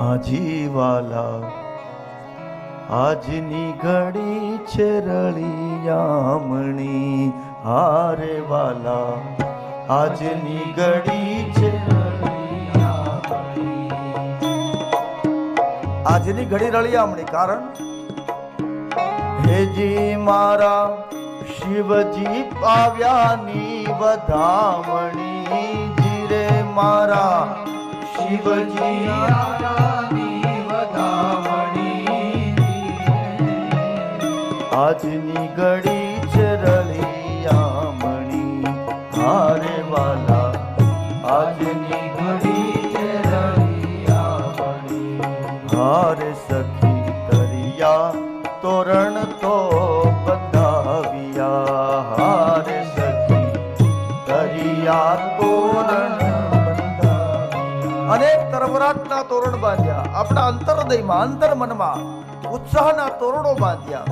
હાજી વાલા આજની ઘડી છે રળિયામણી હારે વાલા આજની ઘડી છે આજની ઘડી રળિયામણી કારણ હેજી મારા શિવજી પાવ્યાની વધામણી જીરે મારા આજની ઘડી છે રળિયામણી. હારે વાલા આજની ઘડી છે રળિયામણી. હારે સખી તરિયા તોરણ અનેક તરવરાટના તોરણ બાંધ્યા. આપણા અંતરદયમાં અંતર મનમાં ઉત્સાહના તોરણો બાંધ્યા.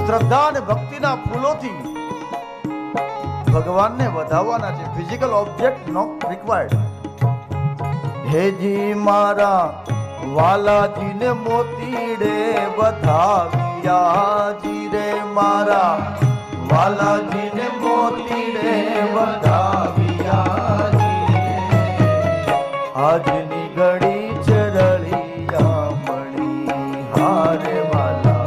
શ્રદ્ધા અને ભક્તિના ફૂલોથી ભગવાનને વધાવવાના છે ફિઝિકલ ઓબ્જેક્ટ નોટ રિક્વાયર્ડ હેજી મારા, વાલાજીને મોતીડે વધાવ્યા જીરે મારા, વાલાજીને મોતીડે વધાવ્યા. આજની ઘડી છે રળિયામણી હારે વાલા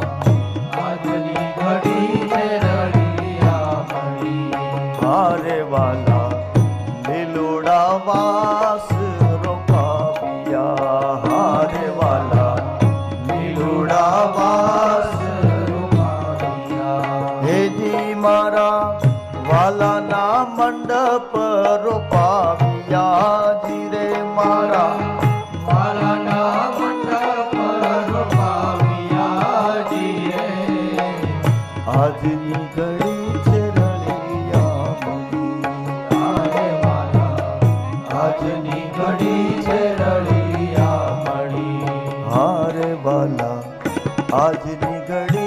આજની ઘડી છે રળિયામણી હારે વાલા લીલોડા વાસ રોપાવ્યા. મારા વાલાના મંડપ રોપાવ્યા. આજની ઘડી છે રળિયામણી હારે વાલા આજની ઘડી છે રળિયામણી હારે વાલા આજની ઘડી